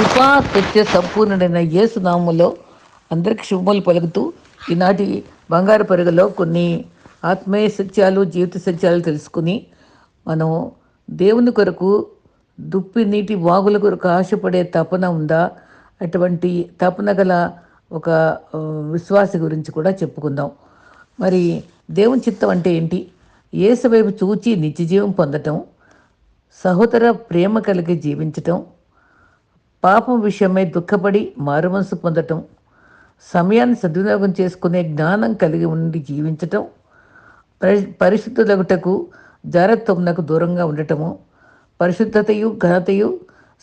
కృపా సత్య సంపూర్ణుడైన యేసు నామములో అందరికి శుభములు పలుకుతూ ఈనాటి బంగారు పరుగులో కొన్ని ఆత్మీయ సత్యాలు జీవిత సత్యాలు తెలుసుకుని మనం దేవుని కొరకు దుప్పి నీటి వాగుల కొరకు ఆశపడే తపన ఉందా? అటువంటి తపన గల ఒక విశ్వాస గురించి కూడా చెప్పుకుందాం. మరి దేవుని చిత్తం అంటే ఏంటి? యేసు వైపు చూచి నిత్యజీవం పొందటం సహోదర ప్రేమ కలిగి జీవించటం పాపం విషయమై దుఃఖపడి మారుమనసు పొందటం సమయాన్ని సద్వినియోగం చేసుకునే జ్ఞానం కలిగి ఉండి జీవించటం పరి పరిశుద్ధులగుటకు జారత్వమునకు దూరంగా ఉండటము పరిశుద్ధతయు ఘనతయు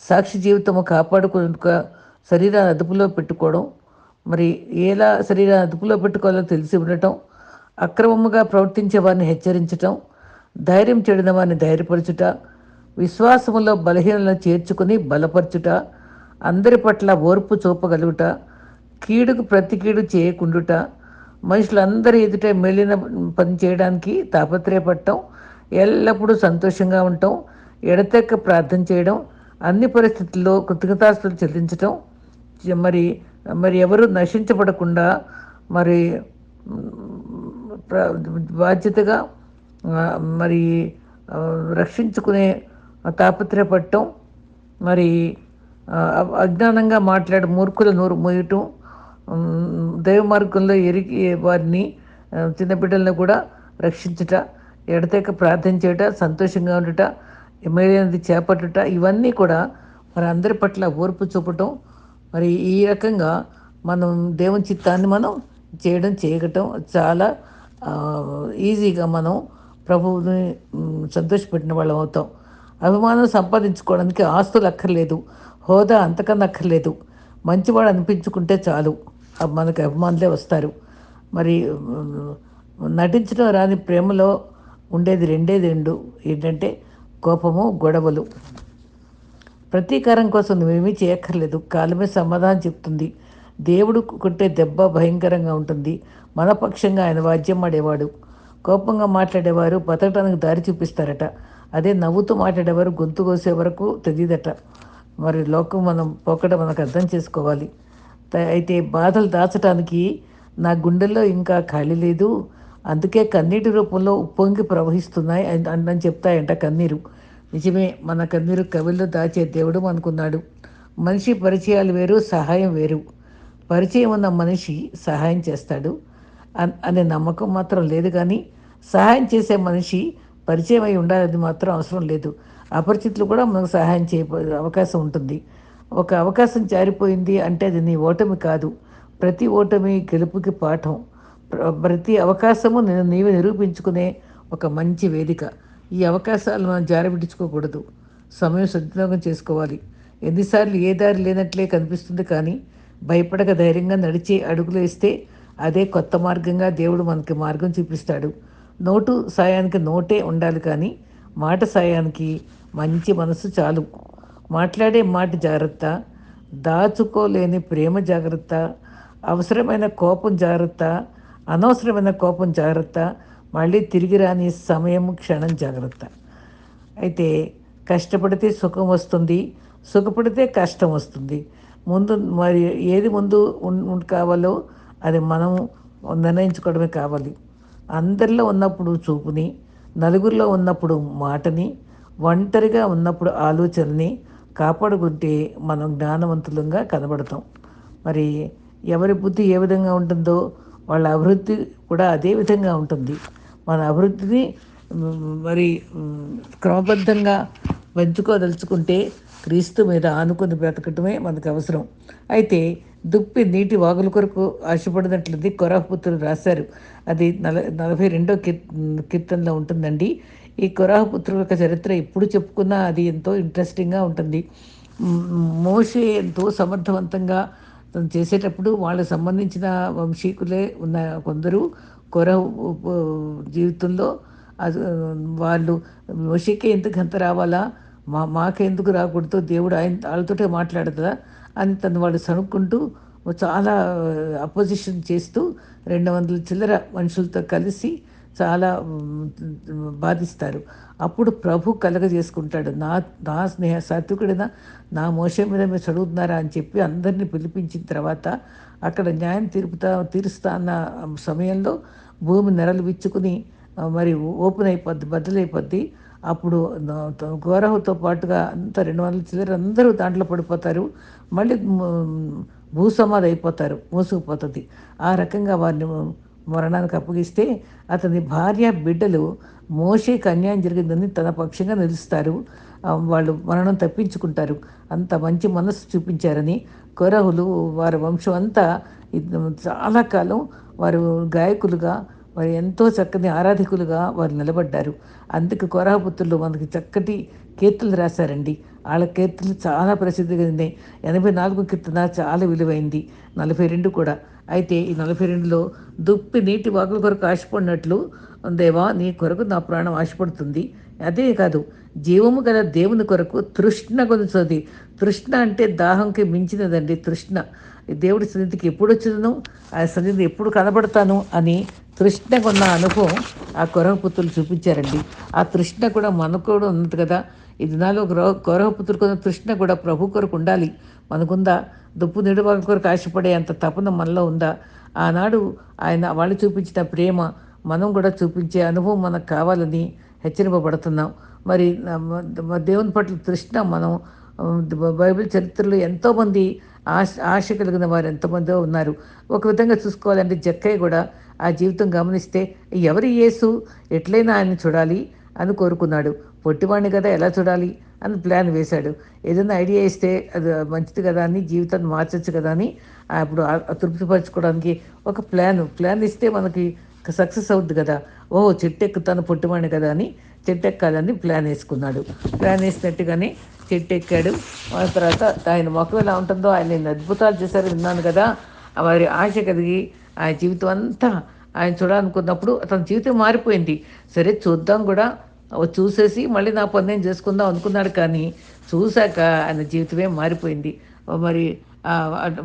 సాక్షి జీవితము కాపాడుకునే శరీరాన్ని అదుపులో పెట్టుకోవడం మరి ఎలా శరీరాన్ని అదుపులో పెట్టుకోవాలో తెలిసి ఉండటం అక్రమముగా ప్రవర్తించే వారిని హెచ్చరించటం ధైర్యం చెడిన వారిని ధైర్యపరచుట విశ్వాసములో బలహీనలను చేర్చుకుని బలపరచుట అందరి పట్ల ఓర్పు చూపగలుగుట కీడుకు ప్రతి కీడు చేయకుండుట మనుషులందరి ఎదుట మెలిన పని చేయడానికి తాపత్రయపడటం ఎల్లప్పుడూ సంతోషంగా ఉండటం ఎడతెక్క ప్రార్థన చేయడం అన్ని పరిస్థితుల్లో కృతజ్ఞతాస్తులు చెల్లించటం మరి మరి ఎవరు నశించబడకుండా మరి బాధ్యతగా మరి రక్షించుకునే తాపత్రయపడటం మరి అజ్ఞానంగా మాట్లాడే మూర్ఖుల నోరు మోయటం దైవ మార్గంలో ఎరిగి వారిని చిన్నబిడ్డలను చిన్న బిడ్డలను కూడా రక్షించుట ఎడతెక్క ప్రార్థన చేయట సంతోషంగా ఉండుట ఎమ్మెల్యేది చేపట్టుట ఇవన్నీ కూడా మరి అందరి పట్ల ఓర్పు చూపటం. మరి ఈ రకంగా మనం దేవుని చిత్తాన్ని మనం చేయడం చేయటం చాలా ఈజీగా మనం ప్రభువుని సంతోషపెట్టిన వాళ్ళం అవుతాం. అభిమానం సంపాదించుకోవడానికి ఆస్తులు అక్కర్లేదు. హోదా అంతకన్నక్కర్లేదు మంచివాడు అనిపించుకుంటే చాలు. మనకు మనకి అభిమానులే వస్తారు. మరి నటించడం రాని ప్రేమలో ఉండేది రెండే రెండు. ఏంటంటే కోపము గొడవలు. ప్రతీకారం కోసం నువ్వేమీ చేయక్కర్లేదు. కాలమే సమాధానం చెప్తుంది. దేవుడు కొట్టే దెబ్బ భయంకరంగా ఉంటుంది. మనపక్షంగా ఆయన వాద్యం ఆడేవాడు. కోపంగా మాట్లాడేవారు బతకడానికి దారి చూపిస్తారట. అదే నవ్వుతూ మాట్లాడేవారు గొంతు కోసే వరకు తెలియదట మరి లోకం మనం పోకడం మనకు అర్థం చేసుకోవాలి. అయితే బాధలు దాచడానికి నా గుండెల్లో ఇంకా ఖాళీ లేదు. అందుకే కన్నీటి రూపంలో ఉప్పొంగి ప్రవహిస్తున్నాయి అని చెప్తాయంట కన్నీరు. నిజమే మన కన్నీరు కవిల్లో దాచే దేవుడు అనుకున్నాడు మనిషి పరిచయాలు వేరు సహాయం వేరు. పరిచయం ఉన్న మనిషి సహాయం చేస్తాడు. అన్- అనే నమ్మకం మాత్రం లేదు కానీ సహాయం చేసే మనిషి పరిచయం అయి ఉండాలని మాత్రం అవసరం లేదు. అపరిచితులు కూడా మనకు సహాయం చేయ అవకాశం ఉంటుంది. ఒక అవకాశం జారిపోయింది అంటే అది నీ ఓటమి కాదు. ప్రతి ఓటమి గెలుపుకి పాఠం. ప్ర- ప్రతి అవకాశము నేను నీవే నిరూపించుకునే ఒక మంచి వేదిక. ఈ అవకాశాలు మనం జారవిడించుకోకూడదు సమయం సద్వినియోగం చేసుకోవాలి. ఎన్నిసార్లు ఏ దారి లేనట్లే కనిపిస్తుంది కానీ భయపడక ధైర్యంగా నడిచి అడుగులు వేస్తే అదే కొత్త మార్గంగా దేవుడు మనకి మార్గం చూపిస్తాడు. నోటు సాయానికి నోటే ఉండాలి కానీ మాట సాయానికి మంచి మనసు చాలు. మాట్లాడే మాట జాగ్రత్త. దాచుకోలేని ప్రేమ జాగ్రత్త. అవసరమైన కోపం జాగ్రత్త. అనవసరమైన కోపం జాగ్రత్త. మళ్ళీ తిరిగి రాని సమయం క్షణం జాగ్రత్త. అయితే కష్టపడితే సుఖం వస్తుంది. సుఖపడితే కష్టం వస్తుంది. ముందు మరి ఏది ముందు కావాలో అది మనం నిర్ణయించుకోవడమే కావాలి. అందరిలో ఉన్నప్పుడు చూపుని నలుగురిలో ఉన్నప్పుడు మాటని ఒంటరిగా ఉన్నప్పుడు ఆలోచనని కాపాడుకుంటే మనం జ్ఞానవంతులంగా కనబడతాం. మరి ఎవరి బుద్ధి ఏ విధంగా ఉంటుందో వాళ్ళ అభివృద్ధి కూడా అదే విధంగా ఉంటుంది. మన అభివృద్ధిని మరి క్రమబద్ధంగా పెంచుకోదలుచుకుంటే క్రీస్తు మీద ఆనుకొని బ్రతకటమే మనకు అవసరం. అయితే దుప్పి నీటి వాగుల కొరకు ఆశపడినట్లుది కొరహపుత్రులు రాశారు. అది నల నలభై రెండో కీర్ కీర్తనలో ఉంటుందండి. ఈ కొరాహపుత్రుల యొక్క చరిత్ర ఎప్పుడు చెప్పుకున్నా అది ఎంతో ఇంట్రెస్టింగ్గా ఉంటుంది. మోషే ఎంతో సమర్థవంతంగా తను చేసేటప్పుడు వాళ్ళకి సంబంధించిన వంశీకులే ఉన్న కొందరు కొర జీవితంలో అది వాళ్ళు మోషికే ఎందుకు అంత రావాలా? మా మాకెందుకు రాకూడదు? దేవుడు ఆయన వాళ్ళతోటే మాట్లాడుతుందా అని తను వాళ్ళు సనుక్కుంటూ చాలా అపోజిషన్ చేస్తూ రెండు వందల చిల్లర మనుషులతో కలిసి చాలా బాధిస్తారు. అప్పుడు ప్రభు కలగజేసుకుంటాడు నా నా స్నేహ సాత్వికుడిన నా మోసం మీద మీరు చదువుతున్నారా అని చెప్పి అందరినీ పిలిపించిన తర్వాత అక్కడ న్యాయం తీర్పుతా తీరుస్తా అన్న సమయంలో భూమి నెరలు విచ్చుకుని మరి ఓపెన్ అయిపోద్ది బద్దలైపోద్ది. అప్పుడు గోరహతో పాటుగా అంత రెండు వందల చిల్లర అందరూ దాంట్లో పడిపోతారు. మళ్ళీ భూసమాధి అయిపోతారు మూసుకుపోతుంది. ఆ రకంగా వారిని మరణానికి అప్పగిస్తే అతని భార్య బిడ్డలు మోషేకి అన్యాయం జరిగిందని తన పక్షంగా నిలుస్తారు. వాళ్ళు మరణం తప్పించుకుంటారు. అంత మంచి మనస్సు చూపించారని కొరహులు వారి వంశం అంతా చాలా కాలం వారు గాయకులుగా వారు ఎంతో చక్కని ఆరాధకులుగా వారు నిలబడ్డారు. అందుకు కొరహపుత్రులు మనకి చక్కటి కీర్తులు రాశారండి. వాళ్ళ కీర్తులు చాలా ప్రసిద్ధి ఉన్నాయి ఎనభై నాలుగు కీర్తన చాలా విలువైంది. నలభై రెండు కూడా. అయితే ఈ నలభై రెండులో దుప్పి నీటి వాకుల కొరకు ఆశపడినట్లు దేవా నీ కొరకు నా ప్రాణం ఆశపడుతుంది. అదే కాదు జీవము గల దేవుని కొరకు తృష్ణ కొనుతుంది తృష్ణ అంటే దాహంకి మించినదండి తృష్ణ. దేవుడి సన్నిధికి ఎప్పుడు వచ్చినను ఆ సన్నిధి ఎప్పుడు కనబడతాను అని తృష్ణ కొన్న అనుభవం ఆ కొరహపుత్రులు చూపించారండి. ఆ తృష్ణ కూడా మనకు కూడా ఉన్నది కదా. ఈ దినాల్లో కొరహపుత్రులు కొన్న తృష్ణ కూడా ప్రభు కొరకు ఉండాలి. మనకుందా? దుప్పు నిడుబాల కొరకు ఆశపడే అంత తపన మనలో ఉందా? ఆనాడు ఆయన వాళ్ళు చూపించిన ప్రేమ మనం కూడా చూపించే అనుభవం మనకు కావాలని హెచ్చరింపబడుతున్నాం. మరి దేవుని పట్ల తృష్ణ మనం బైబిల్ చరిత్రలో ఎంతోమంది ఆశ ఆశ కలిగిన వారు ఎంతమందో ఉన్నారు. ఒక విధంగా చూసుకోవాలంటే జక్కయ్య కూడా ఆ జీవితం గమనిస్తే ఎవరి యేసు? ఎట్లయినా ఆయన చూడాలి అని కోరుకున్నాడు. పొట్టివాణ్ణి కదా ఎలా చూడాలి? అని ప్లాన్ వేశాడు. ఏదైనా ఐడియా ఇస్తే అది మంచిది కదా అని జీవితాన్ని మార్చచ్చు కదా అని అప్పుడు తృప్తిపరచుకోవడానికి ఒక ప్లాన్ ప్లాన్ ఇస్తే మనకి సక్సెస్ అవుద్ది కదా. ఓ చెట్టు ఎక్కుతాను పొట్టివాణ్ణి కదా అని చెట్టు ఎక్కాలని ప్లాన్ వేసుకున్నాడు. ప్లాన్ వేసినట్టుగానే చెట్టు ఎక్కాడు ఆ తర్వాత ఆయన మొక్కలు ఎలా ఉంటుందో ఆయన నేను అద్భుతాలు చేశారు విన్నాను కదా. వారి ఆశ కలిగి ఆయన జీవితం అంతా ఆయన చూడాలనుకున్నప్పుడు అతని జీవితం మారిపోయింది. సరే చూద్దాం కూడా. చూసేసి మళ్ళీ నా పని నేను చేసుకుందాం అనుకున్నాడు కానీ చూశాక ఆయన జీవితమే మారిపోయింది. మరి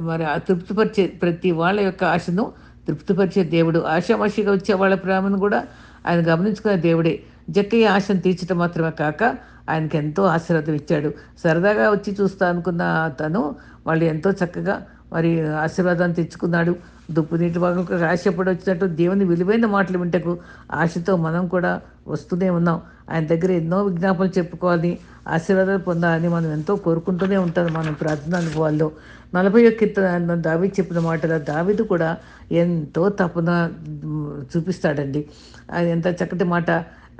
మరి తృప్తిపరిచే ప్రతి వాళ్ళ యొక్క ఆశను తృప్తిపరిచే దేవుడు ఆశామాషిగా వచ్చే వాళ్ళ ప్రేమను కూడా ఆయన గమనించుకునే దేవుడే. జక్కయ్య ఆశను తీర్చడం మాత్రమే కాక ఆయనకి ఎంతో ఆశీర్వాదం ఇచ్చాడు. సరదాగా వచ్చి చూస్తా అనుకున్న తను వాళ్ళు ఎంతో చక్కగా మరి ఆశీర్వాదాన్ని తెచ్చుకున్నాడు. దుప్పు నీటి భాగంలో ఆశపడి వచ్చినట్టు దేవుని విలువైన మాటలు వింటకు ఆశతో మనం కూడా వస్తూనే ఉన్నాం. ఆయన దగ్గర ఎన్నో విజ్ఞాపనలు చెప్పుకోవాలి ఆశీర్వాదాలు పొందాలని మనం ఎంతో కోరుకుంటూనే ఉంటాం మనం ప్రార్థన అనుభవాల్లో. నలభై ఒక్క దావి చెప్పిన మాటల దావిదు కూడా ఎంతో తపన చూపిస్తాడండి. ఆయన ఎంత చక్కటి మాట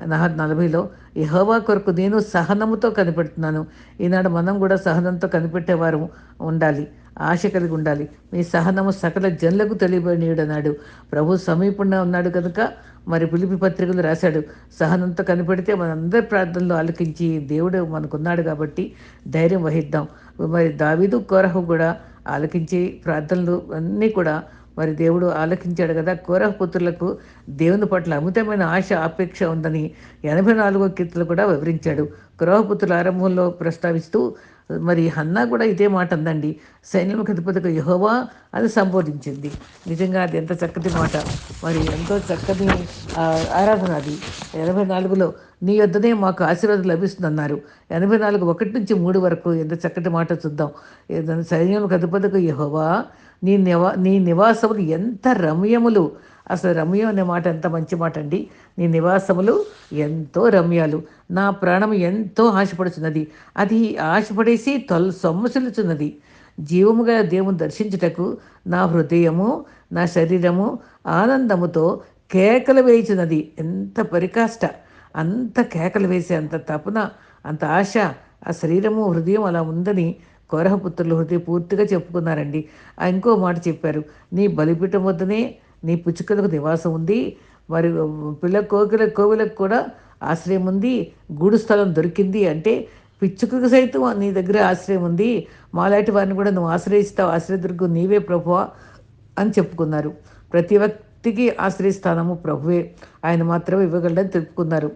నహ నలభైలో ఈ హోవా కొరకు నేను సహనముతో కనిపెడుతున్నాను. ఈనాడు మనం కూడా సహనంతో కనిపెట్టేవారు ఉండాలి ఆశ కలిగి ఉండాలి. మీ సహనము సకల జన్లకు తెలియబడినాడు ప్రభు సమీపంగా ఉన్నాడు కనుక మరి పిలిపి పత్రికలు రాశాడు. సహనంతో కనిపెడితే మనందరి ప్రార్థనలు ఆలకించి దేవుడు మనకున్నాడు కాబట్టి ధైర్యం వహిద్దాం. మరి దావీదు కోరహు కూడా ఆలకించి ప్రార్థనలు అన్నీ కూడా మరి దేవుడు ఆలకించాడు కదా. కోరహ పుత్రులకు దేవుని పట్ల అమితమైన ఆశ ఆపేక్ష ఉందని ఎనభై నాలుగో కీర్తులు కూడా వివరించాడు. పుత్రుల ఆరంభంలో ప్రస్తావిస్తూ మరి హన్నా కూడా ఇదే మాట అందండి. సైన్యముఖ అధిపతిగా యహోవా అని సంబోధించింది. నిజంగా అది ఎంత చక్కటి మాట. మరి ఎంతో చక్కటి ఆరాధన అది. ఎనభై నాలుగులో నీ వద్దనే మాకు ఆశీర్వాదం లభిస్తుందన్నారు. ఎనభై నాలుగు ఒకటి నుంచి మూడు వరకు ఎంత చక్కటి మాట చూద్దాం. సైన్యముఖ అధిపతిగా యహోవా నీ నివా నీ నివాసములు ఎంత రమ్యములు. అసలు రమ్యం అనే మాట ఎంత మంచి మాట అండి. నీ నివాసములు ఎంతో రమ్యాలు. నా ప్రాణం ఎంతో ఆశపడుచున్నది. అది ఆశపడేసి తొల సొమ్మసిల్లుచున్నది. జీవముగా దేవుని దర్శించుటకు నా హృదయము నా శరీరము ఆనందముతో కేకలు వేయుచున్నది. ఎంత పరికాష్ట. అంత కేకలు వేసే అంత తపన అంత ఆశ ఆ శరీరము హృదయం అలా ఉందని కోరహపుత్రులు హృదయ పూర్తిగా చెప్పుకున్నారండి ఇంకో మాట చెప్పారు. నీ బలిపీఠం వద్దనే నీ పుచ్చుకలకు నివాసం ఉంది. మరి పిల్ల కోకిల కోవిలకు కూడా ఆశ్రయం ఉంది. గూడు స్థలం దొరికింది అంటే పిచ్చుకకు సైతం నీ దగ్గర ఆశ్రయం ఉంది. మాలాంటి వారిని కూడా నువ్వు ఆశ్రయిస్తావు. ఆశ్రయదుర్గం నీవే ప్రభువా అని చెప్పుకున్నారు. ప్రతి వ్యక్తికి ఆశ్రయస్థానము ప్రభువే. ఆయన మాత్రమే ఇవ్వగలడని తెలుపుకున్నారు.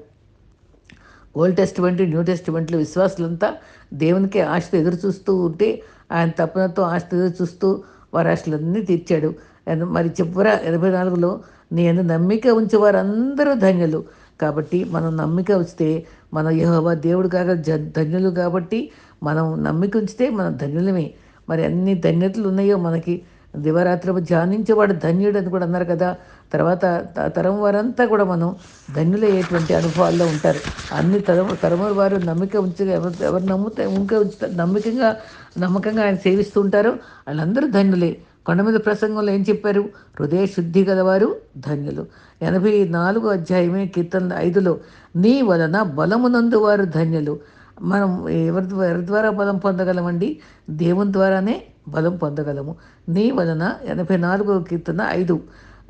ఓల్డ్ టెస్టిమెంట్ న్యూ టెస్టిమెంట్లు విశ్వాసులంతా దేవునికి ఆశతో ఎదురు చూస్తూ ఉంటే ఆయన తపనతో ఆశతో ఎదురు చూస్తూ వారి ఆశలన్నీ తీర్చాడు. మరి చెప్పురా ఎనభై నాలుగులో నీ అందు నమ్మిక ఉంచే వారందరూ ధన్యులు. కాబట్టి మనం నమ్మిక ఉంచితే మన యహోవా దేవుడు కాక ధన్యులు కాబట్టి మనం నమ్మిక ఉంచితే మనం ధన్యులమే. మరి అన్ని ధన్యతలు ఉన్నాయో మనకి దివరాత్రి ధ్యానించేవాడు ధన్యుడు అని కూడా అన్నారు కదా. తర్వాత తరం వారంతా కూడా మనం ధన్యులయ్యేటువంటి అనుభవాల్లో ఉంటారు. అన్ని తరం తరముల వారు నమ్మిక ఉంచి ఎవరు ఎవరు నమ్ముతే ఇంకా ఉంచుతారు నమ్మకంగా నమ్మకంగా ఆయన సేవిస్తూ ఉంటారు. వాళ్ళందరూ ధన్యులే. కొండ మీద ప్రసంగంలో ఏం చెప్పారు? హృదయ శుద్ధి గలవారు ధన్యులు. ఎనభై నాలుగు అధ్యాయమే కీర్తన ఐదులో నీ వలన బలమునందు వారు ధన్యులు. మనం ఎవరి ఎవరి ద్వారా బలం పొందగలమండి? దేవుని ద్వారానే బలం పొందగలము. నీ వలన ఎనభై నాలుగో కీర్తన ఐదు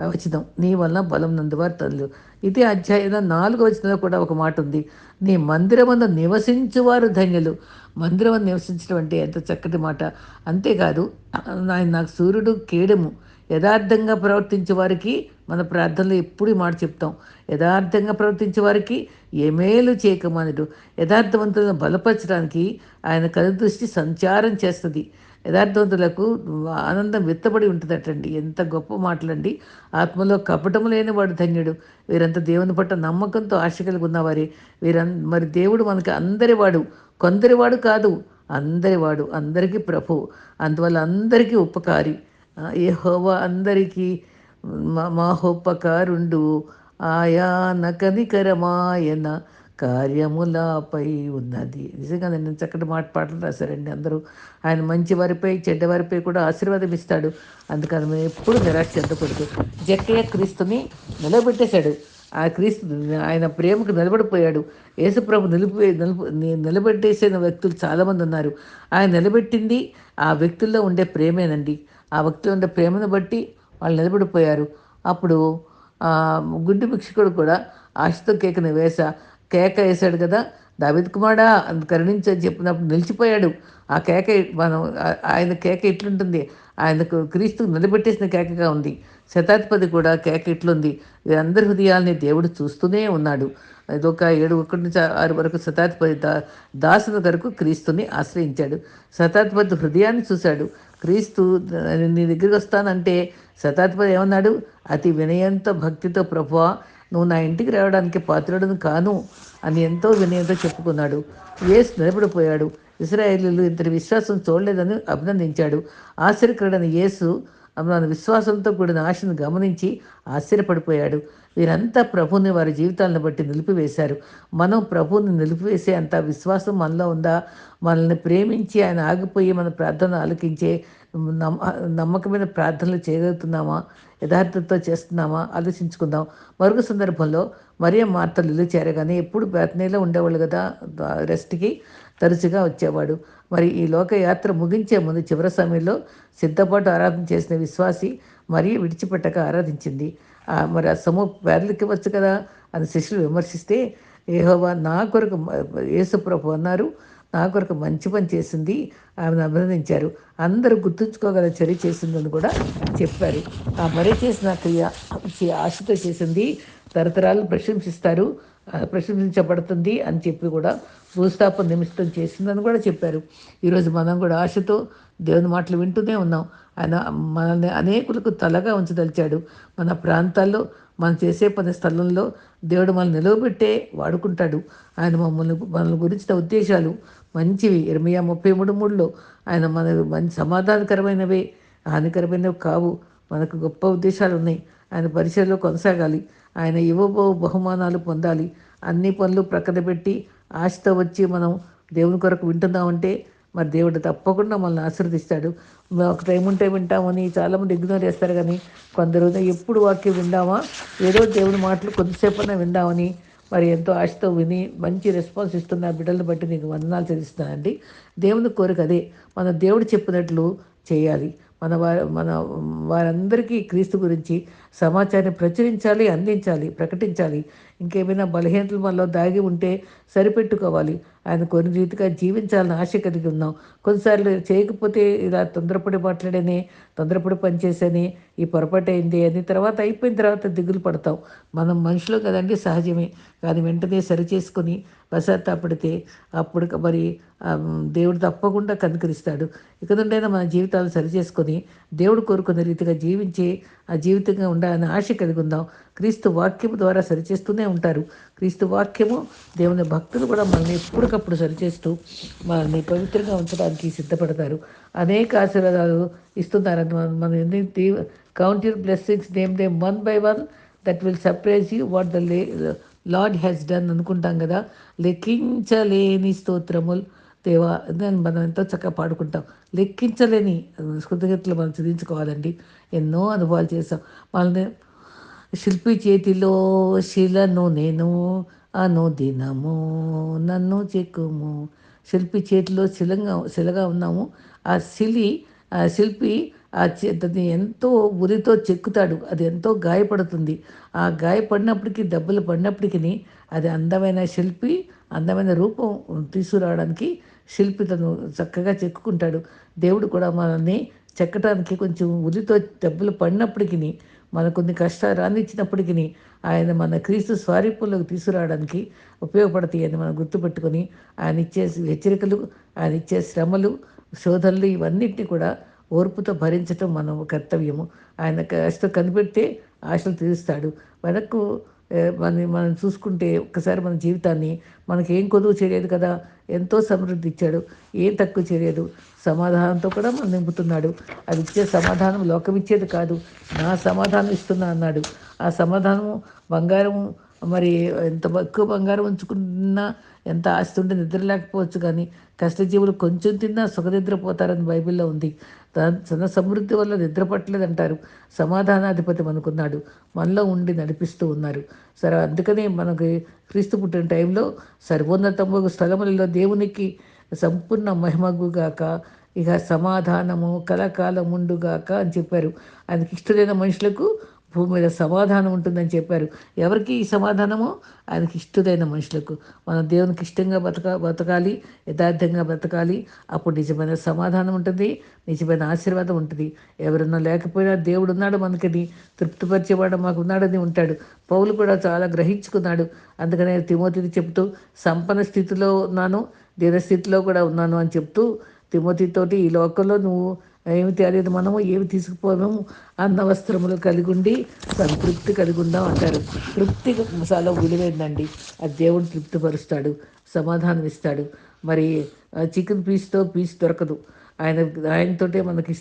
వచనం. నీ వలన బలం నందువారు తల్లు. ఇదే అధ్యాయంలో నాలుగో వచనంలో కూడా ఒక మాట ఉంది. నీ మందిరమందు నివసించువారు ధన్యులు. మందిరం నివసించడం అంటే ఎంత చక్కటి మాట. అంతేకాదు ఆయన నాకు సూర్యుడు కేడము. యథార్థంగా ప్రవర్తించే వారికి మన ప్రార్థనలో ఎప్పుడు మాట చెప్తాం. యథార్థంగా ప్రవర్తించే వారికి ఏమేలు చేయకమనడు. యథార్థవంతులను బలపరచడానికి ఆయన కనుదృష్టి సంచారం చేస్తుంది. యథార్థవంతులకు ఆనందం విత్తబడి ఉంటుందటండి. ఎంత గొప్ప మాటలండి. ఆత్మలో కపటము లేని వాడు ధన్యుడు. వీరంతా దేవుని పట్ల నమ్మకంతో ఆశ కలిగి ఉన్నవారి. వీరం మరి దేవుడు మనకి అందరివాడు కొందరివాడు కాదు అందరివాడు అందరికీ ప్రభు. అందువల్ల అందరికీ ఉపకారి. ఏ హోవా అందరికీ మహోపకారుండు. ఆయా నకనికరమాయన కార్యములపై ఉన్నది. నిజంగా నేను చక్కటి మాట పాటలు రాశారండి. అందరూ ఆయన మంచి వారిపై చెడ్డ వారిపై కూడా ఆశీర్వాదం ఇస్తాడు. అందుకని మేము ఎప్పుడు నిరాశ చెందకూడదు. జక్కయ్య క్రీస్తుని నిలబెట్టేశాడు. ఆ క్రీస్తు ఆయన ప్రేమకు నిలబడిపోయాడు. యేసుప్రభు నిలిపి నిలుపు నిలబెట్టేసిన వ్యక్తులు చాలామంది ఉన్నారు. ఆయన నిలబెట్టింది ఆ వ్యక్తుల్లో ఉండే ప్రేమేనండి. ఆ వ్యక్తులు ఉండే ప్రేమను బట్టి వాళ్ళు నిలబడిపోయారు. అప్పుడు గుడ్డి భిక్షకుడు కూడా ఆశతో కేకను వేస కేక వేశాడు కదా. దావిద్ కుమారా కరుణించని చెప్పినప్పుడు నిలిచిపోయాడు. ఆ కేక మనం ఆయన కేక ఎట్లుంటుంది ఆయనకు క్రీస్తు నిలబెట్టేసిన కేకగా ఉంది. శతాధిపతి కూడా కేక ఎట్లుంది అందరి హృదయాల్ని దేవుడు చూస్తూనే ఉన్నాడు. ఇదొక ఏడు ఒకటి నుంచి ఆరు వరకు శతాధిపతి దా దాసుల వరకు క్రీస్తుని ఆశ్రయించాడు. శతాధిపతి హృదయాన్ని చూశాడు. క్రీస్తు నీ దగ్గరికి వస్తానంటే శతాధిపతి ఏమన్నాడు? అతి వినయంతో భక్తితో ప్రభువా నువ్వు నా ఇంటికి రావడానికి పాత్రుడను కాను అని ఎంతో వినయంతో చెప్పుకున్నాడు. ఏసు నిలబడిపోయాడు. ఇస్రాయేలీలు ఇంతటి విశ్వాసం చూడలేదని అభినందించాడు. ఆశ్చర్యకరుడని యేసు మన విశ్వాసంతో కూడిన ఆశను గమనించి ఆశ్చర్యపడిపోయాడు. వీరంతా ప్రభుని వారి జీవితాలను బట్టి నిలిపివేశారు. మనం ప్రభుని నిలిపివేసే అంత విశ్వాసం మనలో ఉందా? మనల్ని ప్రేమించి ఆయన ఆగిపోయి మన ప్రార్థన ఆలకించే నమ్మకమైన ప్రార్థనలు చేయగలుగుతున్నామా? యథార్థతతో చేస్తున్నామా? ఆలోచించుకుందాం. మరొక సందర్భంలో మరియ మార్తలు ఇల్లు చేరగానే ఎప్పుడు బేతనీలో ఉండేవాళ్ళు కదా? రెస్ట్కి తరచుగా వచ్చేవాడు. మరి ఈ లోకయాత్ర ముగించే ముందు చివరి సమయంలో సిద్ధపాటు ఆరాధన చేసిన విశ్వాసి మరీ విడిచిపెట్టక ఆరాధించింది. మరి ఆ సమూ పేర్లకి వచ్చు కదా అని శిష్యులు విమర్శిస్తే ఏహోవా నా కొరకు యేసుప్రభు అన్నారు నా కొరకు మంచి పని చేసింది ఆమెను అభినందించారు. అందరూ గుర్తుంచుకోగల చర్య చేసిందని కూడా చెప్పారు. ఆ మరి చేసిన క్రియ ఆశతో చేసింది తరతరాలు ప్రశంసిస్తారు ప్రశంసించబడుతుంది అని చెప్పి కూడా భూస్థాపన నిమిత్తం చేసిందని కూడా చెప్పారు. ఈరోజు మనం కూడా ఆశతో దేవుని మాటలు వింటూనే ఉన్నాం. ఆయన మనల్ని అనేకులకు తలగా ఉంచదలిచాడు. మన ప్రాంతాల్లో మనం చేసే పని స్థలంలో దేవుడు మనల్ని నిలవబెట్టే వాడుకుంటాడు. ఆయన మమ్మల్ని మనల్ని గురించిన ఉద్దేశాలు మంచివి. ఇరవై ముప్పై మూడు మూడులో ఆయన మన మంచి సమాధానకరమైనవే హానికరమైనవి కావు. మనకు గొప్ప ఉద్దేశాలు ఉన్నాయి. ఆయన పరిచయలో కొనసాగాలి. ఆయన ఇవ్వబో బహుమానాలు పొందాలి. అన్ని పనులు ప్రక్కన పెట్టి ఆశతో వచ్చి మనం దేవుని కొరకు వింటున్నామంటే మరి దేవుడు తప్పకుండా మనల్ని ఆశీర్దిస్తాడు ఒక టైం ఉంటే వింటామని చాలామంది ఇగ్నోర్ చేస్తారు కానీ కొందరు ఎప్పుడు వాక్యం విందామా? ఏదో దేవుడి మాటలు కొద్దిసేపైనా విందామని మరి ఎంతో ఆశతో విని మంచి రెస్పాన్స్ ఇస్తున్న బిడ్డలను బట్టి నీకు వందనాలు చెల్లిస్తున్నానండి. దేవుని కోరిక అదే. మన దేవుడు చెప్పినట్లు చేయాలి. మన వారి మన వారందరికీ క్రీస్తు గురించి సమాచారాన్ని ప్రచురించాలి అందించాలి ప్రకటించాలి. ఇంకేమైనా బలహీనతలు మనలో దాగి ఉంటే సరిపెట్టుకోవాలి. ఆయన కొన్ని రీతిగా జీవించాలని ఆశ కలిగి ఉన్నాం. కొన్నిసార్లు చేయకపోతే ఇలా తొందరపడి మాట్లాడని తొందరపడి పనిచేసని ఈ పొరపాటు అయింది అని తర్వాత అయిపోయిన తర్వాత దిగులు పడతాం. మనం మనుషులు కదండి సహజమే. కానీ వెంటనే సరి చేసుకొని పశ్చాత్తాపడితే అప్పుడు మరి దేవుడు తప్పకుండా కనుకరిస్తాడు. ఇక నుండైనా మన జీవితాలు సరి చేసుకొని దేవుడు కోరుకున్న రీతిగా జీవించి ఆ జీవితంగా ఉండాలి. అనే ఆశ కలిగి ఉందాం. క్రీస్తు వాక్యము ద్వారా సరిచేస్తూనే ఉంటారు. క్రీస్తు వాక్యము దేవుని భక్తులు కూడా మనల్ని ఎప్పటికప్పుడు సరిచేస్తూ మనల్ని పవిత్రంగా ఉంచడానికి సిద్ధపడతారు. అనేక ఆశీర్వాదాలు ఇస్తున్నారని మనం మనం ఎన్ని count your blessings name them one by one that will surprise you what the లే లార్డ్ హ్యాస్ డన్ అనుకుంటాం కదా. లెక్కించలేని స్తోత్రములు. దేవా అని మనం ఎంతో చక్కగా పాడుకుంటాం. లెక్కించలేని కృతజ్ఞతలు మనం చదివించుకోవాలండి ఎన్నో అనుభవాలు చేస్తాం వాళ్ళని శిల్పి చేతిలో శిలను నేను అనుదినము నన్ను చెక్కుము. శిల్పి చేతిలో శిలంగా శిలగా ఉన్నాము. ఆ శిలి ఆ శిల్పి ఆ చేతని ఎంతో ఉరితో చెక్కుతాడు. అది ఎంతో గాయపడుతుంది. ఆ గాయపడినప్పటికీ దెబ్బలు పడినప్పటికీ అది అందమైన శిల్పి అందమైన రూపం తీసుకురావడానికి శిల్పితను చక్కగా చెక్కుకుంటాడు. దేవుడు కూడా మనల్ని చెక్కటానికి కొంచెం ఉరితో డబ్బులు పడినప్పటికీ మన కొన్ని కష్టాలు రానిచ్చినప్పటికీ ఆయన మన క్రీస్తు స్వారీపుల్లోకి తీసుకురావడానికి ఉపయోగపడతాయి అని మనం గుర్తుపెట్టుకొని ఆయన ఇచ్చే హెచ్చరికలు ఆయన ఇచ్చే శ్రమలు శోధనలు ఇవన్నిటిని కూడా ఓర్పుతో భరించటం మనం కర్తవ్యము. ఆయన కష్టం కనిపెడితే ఆశలు తీరుస్తాడు. వెనక్కు మన మనం చూసుకుంటే ఒక్కసారి మన జీవితాన్ని మనకి ఏం కొదువు చేయలేదు కదా. ఎంతో సమృద్ధి ఇచ్చాడు. ఏం తక్కువ చేయలేదు. సమాధానంతో కూడా మనం నింపుతున్నాడు. అది ఇచ్చే సమాధానం లోకమిచ్చేది కాదు. నా సమాధానం ఇస్తున్నా అన్నాడు. ఆ సమాధానము బంగారము మరి ఎంత ఎక్కువ బంగారం ఉంచుకున్నా ఎంత ఆస్తి ఉంటే నిద్ర లేకపోవచ్చు కానీ కష్టజీవులు కొంచెం తిన్నా సుఖనిద్రపోతారని బైబిల్లో ఉంది. తన సమృద్ధి వల్ల నిద్ర పట్టలేదంటారు. సమాధానాధిపతి మనకున్నాడు. మనలో ఉండి నడిపిస్తూ ఉన్నారు. సరే అందుకనే మనకి క్రీస్తు పుట్టిన టైంలో సర్వోన్నతము స్థలములలో దేవునికి సంపూర్ణ మహిమగుగాక ఇక సమాధానము కలకాలముండుగాక అని చెప్పారు. ఆయనకి ఇష్టమైన మనుషులకు భూమి మీద సమాధానం ఉంటుందని చెప్పారు. ఎవరికి ఈ సమాధానమో? ఆయనకి ఇష్టదైన మనుషులకు. మనం దేవునికి ఇష్టంగా బతక బతకాలి యథార్థంగా బ్రతకాలి అప్పుడు నిజమైన సమాధానం ఉంటుంది నిజమైన ఆశీర్వాదం ఉంటుంది. ఎవరన్నా లేకపోయినా దేవుడు ఉన్నాడు మనకని తృప్తిపరిచేవాడు మాకు ఉన్నాడని ఉంటాడు. పౌలు కూడా చాలా గ్రహించుకున్నాడు. అందుకనే తిమోతిని చెప్తూ సంపన్న స్థితిలో ఉన్నాను స్థితిలో కూడా ఉన్నాను అని చెప్తూ తిమోతితోటి ఈ లోకంలో నువ్వు ఏమి తెలియదు మనము ఏమి తీసుకుపోదాము అన్న వస్త్రములు కలిగి ఉండి సంతృప్తి కలిగి ఉందాం అంటారు. తృప్తి చాలా విలువైందండి. అది దేవుడు తృప్తిపరుస్తాడు సమాధానం ఇస్తాడు మరి చికెన్ పీస్తో పీస్ దొరకదు. ఆయన ఆయనతోటే మనకి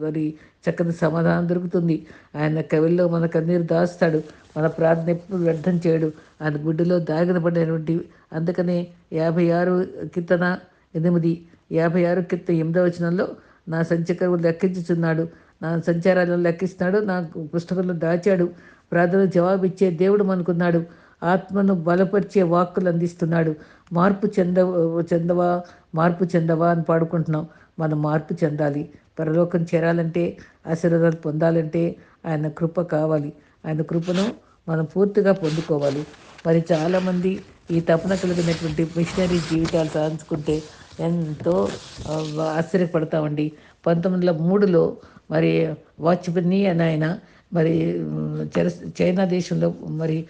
మరి చక్కని సమాధానం దొరుకుతుంది. ఆయన కవిల్లో మన కన్నీరు దాస్తాడు మన ప్రార్థన ఎప్పుడు వ్యర్థం చేయడు. ఆయన గుడ్డులో దాగిన పడినటువంటి అందుకనే యాభై ఆరు కిత్తన ఎనిమిది యాభై ఆరు కిత్త ఎనిమిదవ వచనంలో నా సంచకరువు లెక్కించుచున్నాడు. నా సంచారాలను లెక్కిస్తున్నాడు. నా పుస్తకంలో దాచాడు. ప్రార్థన జవాబిచ్చే దేవుడు మనకున్నాడు. ఆత్మను బలపరిచే వాక్కులు అందిస్తున్నాడు. మార్పు చెంద చెందవా మార్పు చెందవా అని పాడుకుంటున్నాం. మనం మార్పు చెందాలి. పరలోకం చేరాలంటే ఆశీర్వాదాలు పొందాలంటే ఆయన కృప కావాలి. ఆయన కృపను మనం పూర్తిగా పొందుకోవాలి. మరి చాలామంది ఈ తపన కలిగినటువంటి మిషనరీ జీవితాలు సాధించుకుంటే ఎంతో ఆశ్చర్యపడతామండి. పంతొమ్మిది వందల మూడులో మరి వాచ్పని అని ఆయన మరి చైనా దేశంలో మరి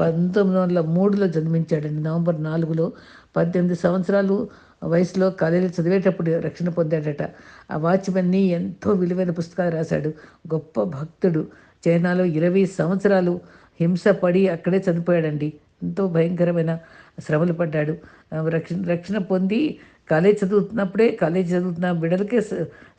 పంతొమ్మిది వందల మూడులో జన్మించాడండి. నవంబర్ నాలుగులో పద్దెనిమిది సంవత్సరాలు వయసులో కాలేజీ చదివేటప్పుడు రక్షణ పొందాడట. ఆ వాచ్మెన్ని ఎంతో విలువైన పుస్తకాలు రాశాడు. గొప్ప భక్తుడు. చైనాలో ఇరవై సంవత్సరాలు హింస పడి అక్కడే చనిపోయాడండి. ఎంతో భయంకరమైన శ్రమలు పడ్డాడు. రక్షణ రక్షణ పొంది కాలేజ్ చదువుతున్నప్పుడే కాలేజ్ చదువుతున్న బిడ్డలకే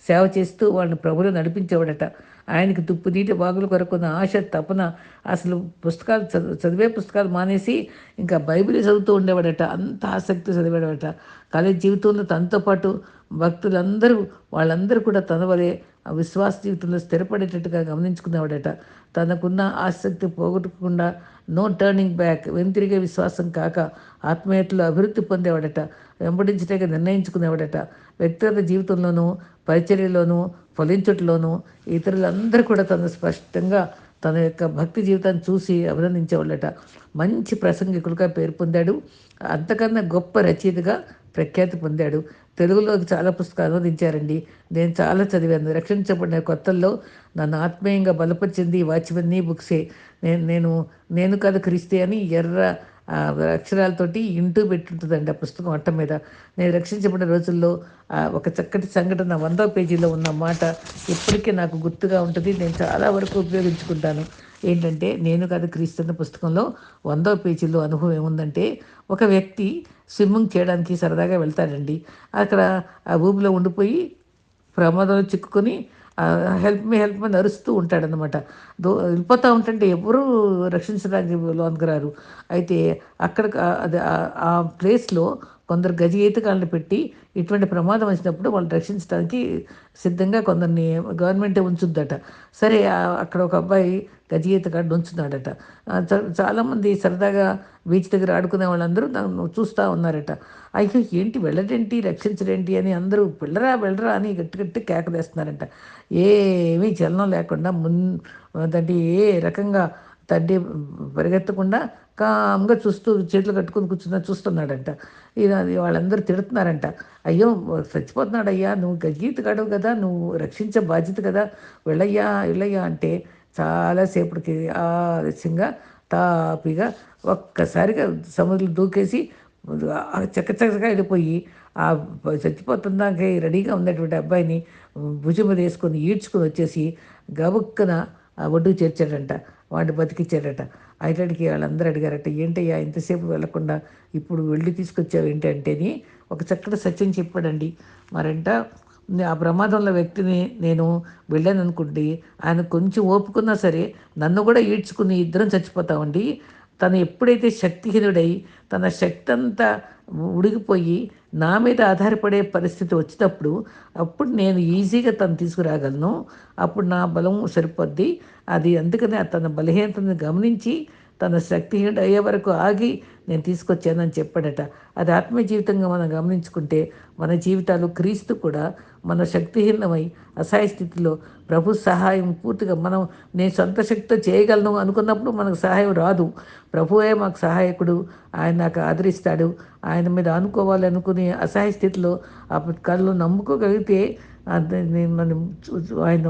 సేవ చేస్తూ వాళ్ళని ప్రభులు నడిపించేవాడట. ఆయనకి తుప్పు నీటి బాగుల కొరకున్న ఆశ తపన అసలు పుస్తకాలు చదువు చదివే పుస్తకాలు మానేసి ఇంకా బైబిల్ చదువుతూ ఉండేవాడట. అంత ఆసక్తి చదివాడట. కాలేజ్ జీవితంలో తనతో పాటు భక్తులందరూ వాళ్ళందరూ కూడా తన వలె విశ్వాస జీవితంలో స్థిరపడేటట్టుగా గమనించుకునేవాడట తనకున్న ఆసక్తి పోగొట్టకుండా నో టర్నింగ్ బ్యాక్ వెనుతిరిగే విశ్వాసం కాక ఆత్మీయతలో అభివృద్ధి పొందేవాడట. వెంబడించటగా నిర్ణయించుకునేవాడట. వ్యక్తిగత జీవితంలోనూ పరిచర్యలోనూ ఫలించట్లోనూ ఇతరులందరూ కూడా తను స్పష్టంగా తన యొక్క భక్తి జీవితాన్ని చూసి అభినందించేవాళ్ళట. మంచి ప్రసంగికులుగా పేరు పొందాడు. అంతకన్నా గొప్ప రచయితగా ప్రఖ్యాతి పొందాడు. తెలుగులోకి చాలా పుస్తకాలు అనువదించారండి నేను చాలా చదివాను. రక్షించబడిన కొత్తల్లో నన్ను ఆత్మీయంగా బలపరిచింది వాచ్మెన్ని బుక్సే. నేను నేను నేను కథ క్రిస్తే అని ఎర్ర అక్షరాలతోటి ఇంటూ పెట్టుంటుందండి ఆ పుస్తకం అట్ట మీద. నేను రక్షించబడిన రోజుల్లో ఒక చక్కటి సంఘటన వందో పేజీలో ఉన్న మాట ఇప్పటికీ నాకు గుర్తుగా ఉంటుంది. నేను చాలా వరకు ఉపయోగించుకుంటాను. ఏంటంటే నేను కాదు క్రీస్తున్న పుస్తకంలో వందో పేజీలో అనుభవం ఏముందంటే ఒక వ్యక్తి స్విమ్మింగ్ చేయడానికి సరదాగా వెళ్తాడండి. అక్కడ ఆ భూమిలో ఉండిపోయి ప్రమాదంలో చిక్కుకొని హెల్ప్ మీ హెల్ప్ మీ నరుస్తూ ఉంటాడనమాట దో వెళ్ళిపోతూ ఉంటుంటే ఎవరూ రక్షించడానికి లోనికి రారు. అయితే అక్కడ అది ఆ ప్లేస్లో కొందరు గజ ఈతగాళ్ళని పెట్టి ఇటువంటి ప్రమాదం వచ్చినప్పుడు వాళ్ళు రక్షించడానికి సిద్ధంగా కొందరిని గవర్నమెంటే ఉంచుద్దట. సరే అక్కడ ఒక అబ్బాయి గజ ఈతగాడిని ఉంచున్నాడట చాలామంది సరదాగా బీచ్ దగ్గర ఆడుకునే వాళ్ళందరూ నన్ను చూస్తూ ఉన్నారట. అయ్యో ఏంటి వెళ్ళడేంటి రక్షించడేంటి అని అందరూ వెళ్ళరా వెళ్ళరా అని గట్టి గట్టి ఏమీ చలనం లేకుండా మున్ అంటే ఏ రకంగా తండ్రి పరిగెత్తకుండా కామ్గా చూస్తూ చేతులు కట్టుకొని కూర్చున్నా చూస్తున్నాడంట. ఇది వాళ్ళందరూ తిడుతున్నారంట. అయ్యో చచ్చిపోతున్నాడు అయ్యా నువ్వు గీత గడవు కదా నువ్వు రక్షించే బాధ్యత కదా. వెళ్ళయ్యా వెళ్ళయ్యా అంటే చాలాసేపటికి ఆలస్యంగా తాపిగా ఒక్కసారిగా సముద్రం దూకేసి చక్కచక్కగా వెళ్ళిపోయి ఆ చచ్చిపోతుందాకే రెడీగా ఉన్నటువంటి అబ్బాయిని భుజం మీద వేసుకొని ఈడ్చుకొని వచ్చేసి గబుక్కన ఆ ఒడ్డుకు చేర్చాడంట. వాడిని బతికిచ్చాడట అయినటికి వాళ్ళందరూ అడిగారట ఏంటయ్యా ఇంతసేపు వెళ్ళకుండా ఇప్పుడు వెళ్ళి తీసుకొచ్చావు ఏంటి అంటేని ఒక చక్కటి సత్యం చెప్పాడండి. మరంట ఆ ప్రమాదంలో వ్యక్తిని నేను వెళ్ళాను అనుకోండి ఆయన కొంచెం ఓపుకున్నా సరే నన్ను కూడా ఈడ్చుకుని ఇద్దరం చచ్చిపోతామండి. తను ఎప్పుడైతే శక్తిహీనుడై తన శక్తి అంతా ఉడిగిపోయి నా మీద ఆధారపడే పరిస్థితి వచ్చినప్పుడు అప్పుడు నేను ఈజీగా తను తీసుకురాగలను. అప్పుడు నా బలం సరిపోద్ది. అది అందుకనే తన బలహీనతను గమనించి తన శక్తిహీనుడు అయ్యే వరకు ఆగి నేను తీసుకొచ్చానని చెప్పాడట. అది ఆత్మీయ జీవితంగా మనం గమనించుకుంటే మన జీవితాలు క్రీస్తు కూడా మన శక్తిహీనమై అసహాయ స్థితిలో ప్రభు సహాయం పూర్తిగా మనం నేను సొంత శక్తితో చేయగలను అనుకున్నప్పుడు మనకు సహాయం రాదు. ప్రభువే మాకు సహాయకుడు ఆయన నాకు ఆదరిస్తాడు. ఆయన మీద అనుకోవాలనుకుని అనుకునే అసహాయ స్థితిలో ఆ కళ్ళు నమ్ముకోగలిగితే మనం ఆయన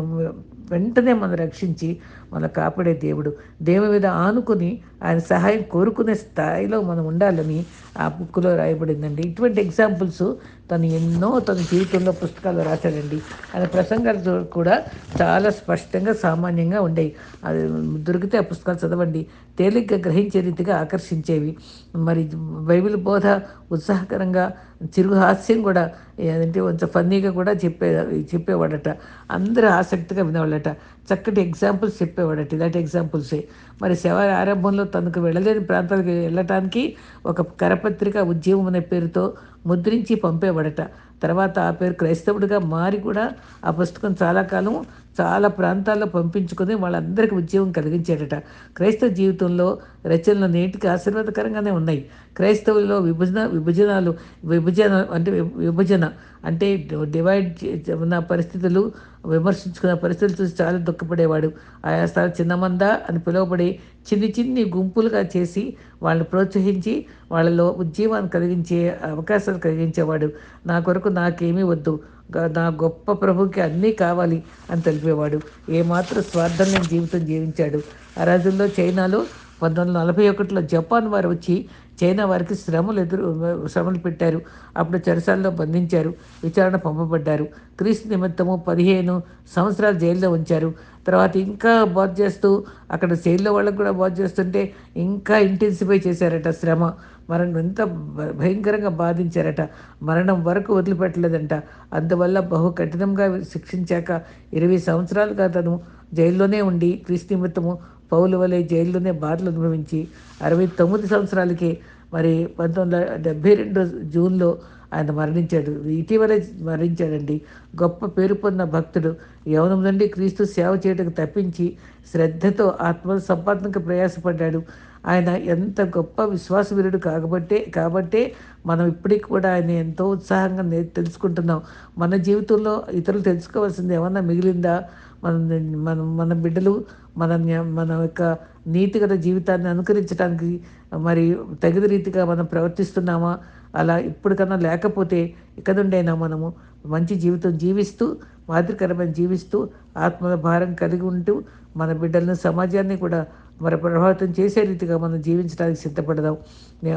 వెంటనే మనం రక్షించి మన కాపాడే దేవుడు. దేవుని మీద ఆనుకుని ఆయన సహాయం కోరుకునే స్థాయిలో మనం ఉండాలని ఆ బుక్లో రాయబడిందండి. ఇటువంటి ఎగ్జాంపుల్స్ తను ఎన్నో తన జీవితంలో పుస్తకాలు రాశాడండి. ఆయన ప్రసంగాలు కూడా చాలా స్పష్టంగా సామాన్యంగా ఉండేవి. అది దొరికితే ఆ పుస్తకాలు చదవండి. తేలిగ్గా గ్రహించే రీతిగా ఆకర్షించేవి. మరి బైబిల్ బోధ ఉత్సాహకరంగా చిరుగు హాస్యం కూడా ఏంటంటే కొంచెం ఫన్నీగా కూడా చెప్పే చెప్పేవాడట. అందరూ ఆసక్తిగా వినేవాళ్ళట. చక్కటి ఎగ్జాంపుల్స్ చెప్పేవాడట. ఇలాంటి ఎగ్జాంపుల్సే మరి శవ ఆరంభంలో తనకు వెళ్ళలేని ప్రాంతాలకు వెళ్ళటానికి ఒక కరపత్రిక ఉద్యమం అనే పేరుతో ముద్రించి పంపేవాడట. తర్వాత ఆ పేరు క్రైస్తవుడిగా మారి కూడా ఆ పుస్తకం చాలా కాలం చాలా ప్రాంతాల్లో పంపించుకొని వాళ్ళందరికీ ఉద్యోగం కలిగించాడట. క్రైస్తవ జీవితంలో రచనలు నేటికి ఆశీర్వాదకరంగానే ఉన్నాయి. క్రైస్తవుల్లో విభజన విభజనాలు విభజన అంటే విభజన అంటే డివైడ్ చే- ఉన్న పరిస్థితులు విమర్శించుకున్న పరిస్థితులు చూసి చాలా దుఃఖపడేవాడు. ఆయా స్థలం చిన్నమంద అని పిలువబడే చిన్ని చిన్ని గుంపులుగా చేసి వాళ్ళని ప్రోత్సహించి వాళ్ళలో ఉద్యమాన్ని కలిగించే అవకాశాలు కలిగించేవాడు. నా కొరకు నాకేమీ వద్దు. నా గొప్ప ప్రభుకి అన్నీ కావాలి అని తెలిపేవాడు. ఏమాత్రం స్వార్థం లేని జీవితం జీవించాడు. ఆ రోజుల్లో చైనాలో పంతొమ్మిది వందల నలభై ఒకటిలో జపాన్ వారు వచ్చి చైనా వారికి శ్రమలు ఎదురు శ్రమలు పెట్టారు. అప్పుడు చెరసాల్లో బంధించారు. విచారణ పంపబడ్డారు. క్రీస్తు నిమిత్తము పదిహేను సంవత్సరాలు జైల్లో ఉంచారు. తర్వాత ఇంకా బాధ చేస్తూ అక్కడ సేల్లో వాళ్ళకు కూడా బాధ చేస్తుంటే ఇంకా ఇంటెన్సిఫై చేశారట శ్రమ. మరణం ఎంత భ- భయంకరంగా బాధించారట. మరణం వరకు వదిలిపెట్టలేదంట. అందువల్ల బహు కఠినంగా శిక్షించాక ఇరవై సంవత్సరాలుగా తను జైల్లోనే ఉండి క్రీస్తు నిమిత్తము పౌలు వలె జైల్లోనే బాధలు అనుభవించి అరవై తొమ్మిది సంవత్సరాలకి మరి పంతొమ్మిది వందల డెబ్బై రెండు జూన్లో ఆయన మరణించాడు. ఇటీవలే మరణించాడండి. గొప్ప పేరు పొందిన భక్తుడు. యవనం నుండి క్రీస్తు సేవ చేయడానికి తప్పించి శ్రద్ధతో ఆత్మ సంపాదనకు ప్రయాసపడ్డాడు. ఆయన ఎంత గొప్ప విశ్వాసవీరుడు కాకబట్టే కాబట్టే మనం ఇప్పటికి కూడా ఆయన ఎంతో ఉత్సాహంగా తెలుసుకుంటున్నాం. మన జీవితంలో ఇతరులు తెలుసుకోవాల్సింది ఏమన్నా మిగిలిందా? మన మన మన బిడ్డలు మన మన యొక్క నీతిగత జీవితాన్ని అనుకరించడానికి మరి తగిన రీతిగా మనం ప్రవర్తిస్తున్నామా? అలా ఇప్పటికన్నా లేకపోతే ఇకనుండైనా మనము మంచి జీవితం జీవిస్తూ మాదిరికరమైన జీవిస్తూ ఆత్మల భారం కలిగి ఉంటూ మన బిడ్డలను సమాజాన్ని కూడా మరి ప్రభావితం చేసే రీతిగా మనం జీవించడానికి సిద్ధపడదాం.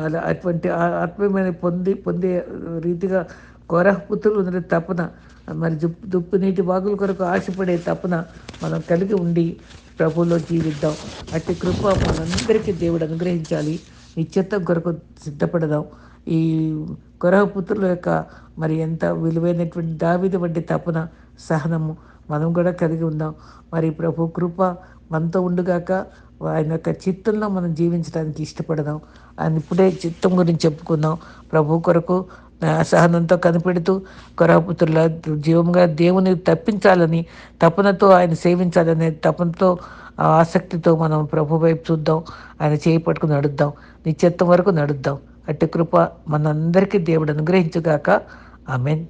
అలా అటువంటి ఆ- ఆత్మీయమైన పొంది పొందే రీతిగా కోరహ పుత్రులు ఉండే తపన మరి దుప్పు దుప్పు నీటి వాగుల కొరకు ఆశపడే తపన మనం కలిగి ఉండి ప్రభువులో జీవిద్దాం. అట్టి కృప మనందరికీ దేవుడు అనుగ్రహించాలి. నిత్యత్వం కొరకు సిద్ధపడదాం. ఈ కొరహపుత్రుల యొక్క మరి ఎంత విలువైనటువంటి దావిది వంటి తపన సహనము మనం కూడా కలిగి ఉందాం. మరి ప్రభు కృప మనతో ఉండుగాక ఆయన యొక్క చిత్తంలో మనం జీవించడానికి ఇష్టపడదాం. ఆయన ఇప్పుడే చిత్తం గురించి చెప్పుకుందాం. ప్రభు కొరకు అసహనంతో కనిపెడుతూ కొరపుత్రుల జీవంగా దేవుని తప్పించాలని తపనతో ఆయన సేవించాలనే తపనతో ఆసక్తితో మనం ప్రభు వైపు చూద్దాం. ఆయన చేయి పట్టుకుని నడుద్దాం. నిత్యత్వం వరకు నడుద్దాం. అట్టి కృప మనందరికీ దేవుడు అనుగ్రహించుగాక. ఆమెన్.